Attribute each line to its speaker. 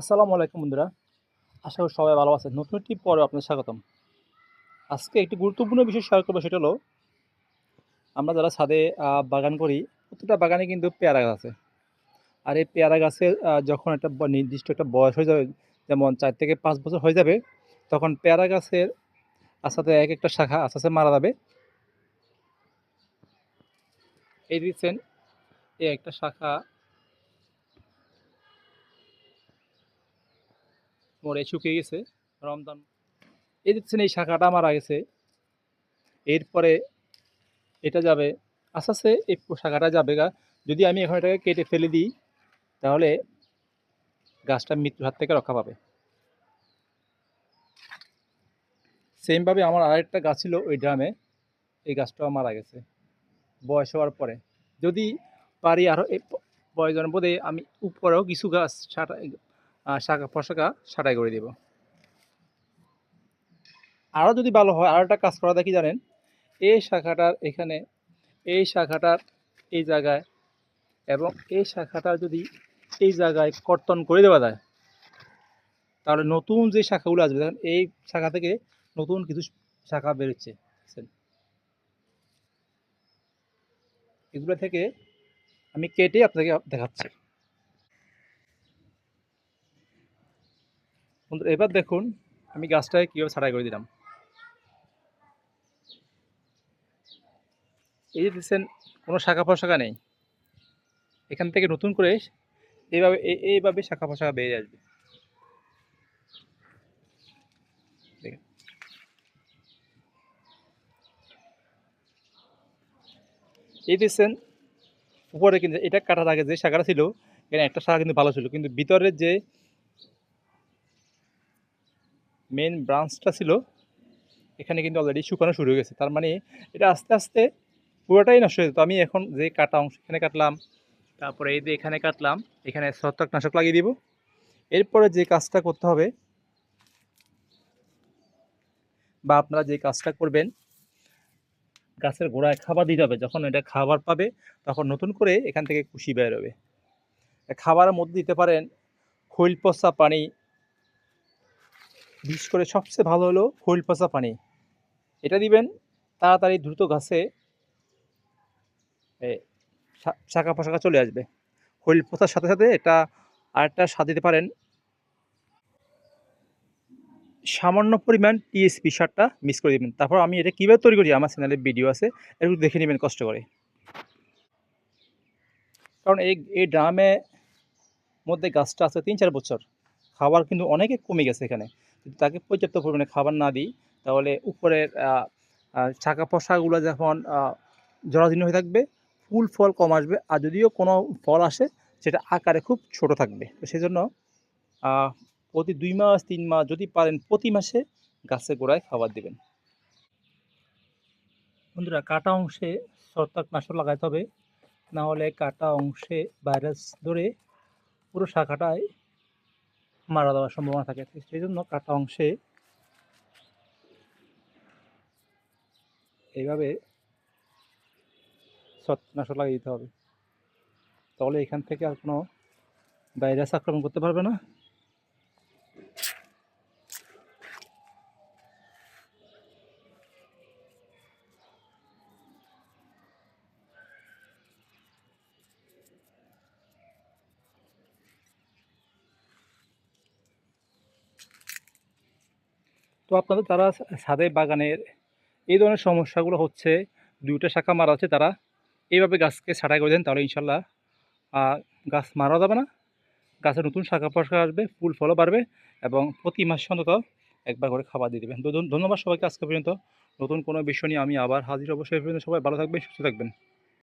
Speaker 1: আসসালামু আলাইকুম বন্ধুরা। আশা করি সবাই ভালো আছেন। নতুন একটি পরে আপনাদের স্বাগতম। আজকে একটি গুরুত্বপূর্ণ বিষয় শেয়ার করব, সেটা হলো আমরা যারা ছাদে বাগান করি, প্রত্যেকটা বাগানে কিন্তু পেয়ারা গাছ আছে। আর এই পেয়ারা গাছের যখন একটা নির্দিষ্ট একটা বয়স হয়ে যাবে, যেমন চার থেকে পাঁচ বছর হয়ে যাবে, তখন পেয়ারা গাছের আস্তে এক একটা শাখা আস্তে আস্তে মারা যাবে। এই দিচ্ছেন এই একটা শাখা মরে শুকিয়ে গেছে, রমজান। এই দেখছেন, এই শাখাটা মারা গেছে এরপরে এটা যাবে, আস্তে আস্তে এই শাখাটা যাবে গা। যদি আমি এখন এটাকে কেটে ফেলে দিই, তাহলে গাছটা মৃত্যুর হাত থেকে রক্ষা পাবে। সেমভাবে আমার আরেকটা গাছ ছিল ওই ড্রামে, এই গাছটাও মারা গেছে বয়স হওয়ার পরে। যদি পারি আরও প্রয়োজন বোধে আমি উপরেও কিছু গাছ শাখা পোশাকা ছাঁটাই করে দেব। আরও যদি ভালো হয় আরও একটা কাজ করা দেখি জানেন? এই শাখাটার এখানে, এই শাখাটার এই জায়গায় এবং এই শাখাটার যদি এই জায়গায় কর্তন করে দেওয়া যায়, তাহলে নতুন যে শাখাগুলো আসবে, দেখেন এই শাখা থেকে নতুন কিছু শাখা বেরোচ্ছে এগুলো থেকে আমি কেটে আপনাকে দেখাচ্ছি। বন্ধুরা এবার দেখুন আমি গাছটাকে কীভাবে ছাড়াই করে দিলাম। এই যে দেখছেন, কোনো শাখা পোশাকা নেই। এখান থেকে নতুন করে এইভাবে এই- এইভাবে শাখা পোশাকা বেরিয়ে আসবে। এই দিচ্ছেন উপরে কিন্তু এটা কাটার আগে যে শাখাটা ছিল, এখানে একটা শাখা কিন্তু ভালো ছিল, কিন্তু ভিতরের যে মেন ব্রাঞ্চটা ছিল, এখানে কিন্তু অলরেডি শুকানো শুরু হয়ে গেছে। তার মানে এটা আস্তে আস্তে পুরোটাই নষ্ট হয়ে যেত। আমি এখন যে কাটা অংশ এখানে কাটলাম, তারপরে এই যে এখানে কাটলাম, এখানে ছত্রাকনাশক লাগিয়ে দিব। এরপরে যে কাজটা করতে হবে, বা আপনারা যে কাজটা করবেন, গাছের গোড়ায় খাবার দিতে হবে। যখন এটা খাবার পাবে, তখন নতুন করে এখান থেকে কুশি বের হবে খাবারের মধ্যে দিতে পারেন খৈল পচা পানি বিশেষ করে সবচেয়ে ভালো হলো খৈল পচা পানি। এটা দিবেন তাড়াতাড়ি দ্রুত গাছে শাখা পোশাকা চলে আসবে। খৈল পচার সাথে সাথে এটা আরেকটা স্বাদ দিতে পারেন। সামান্য পরিমাণ টিএসপি সারটা মিক্স করে দিবেন। তারপর আমি এটা কীভাবে তৈরি করি আমার চ্যানেলে ভিডিও আছে, একটু দেখে নেবেন কষ্ট করে। কারণ এই এই ড্রামে মধ্যে গাছটা আছে তিন চার বছর। খাবার কিন্তু অনেকে কমে গেছে এখানে। যদি তাকে পর্যাপ্ত পরিমাণে খাবার না দিই, তাহলে উপরের শাখা পোশাকগুলো যখন জরাজীর্ণ হয়ে থাকবে, ফুল ফল কম আসবে। আর যদিও কোনো ফল আসে, সেটা আকারে খুব ছোট থাকবে। তো সেই জন্য প্রতি দুই মাস, তিন মাস, যদি পারেন প্রতি মাসে গাছের গোড়ায় খাবার দিবেন। বন্ধুরা, কাটা অংশে ছত্রাকনাশক লাগাইতে হবে। না হলে কাটা অংশে ভাইরাস ধরে পুরো শাখাটায় মারা দেওয়ার সম্ভাবনা থাকে সেই জন্য কাটা অংশে এইভাবে ছত্রাকনাশক লাগিয়ে দিতে হবে। তাহলে এখান থেকে আর কোনো ভাইরাস আক্রমণ করতে পারবে না। তো আপনাদের তারা ছাদে বাগানের এই ধরনের সমস্যাগুলো হচ্ছে, দুইটা শাখা মারা হচ্ছে তারা এইভাবে গাছকে ছাঁটাই করে দেন, তাহলে ইনশাল্লাহ গাছ মারা যাবে না। গাছের নতুন শাখা পোশাকা আসবে, ফুল ফলও বাড়বে এবং প্রতি মাসে অন্তত একবার করে খাবার দিয়ে দেবেন। ধন্যবাদ সবাইকে আজকে পর্যন্ত। নতুন কোনো বিষয় নিয়ে আমি আবার হাজির অবশ্যই পর্যন্ত সবাই ভালো থাকবেন, সুস্থ থাকবেন।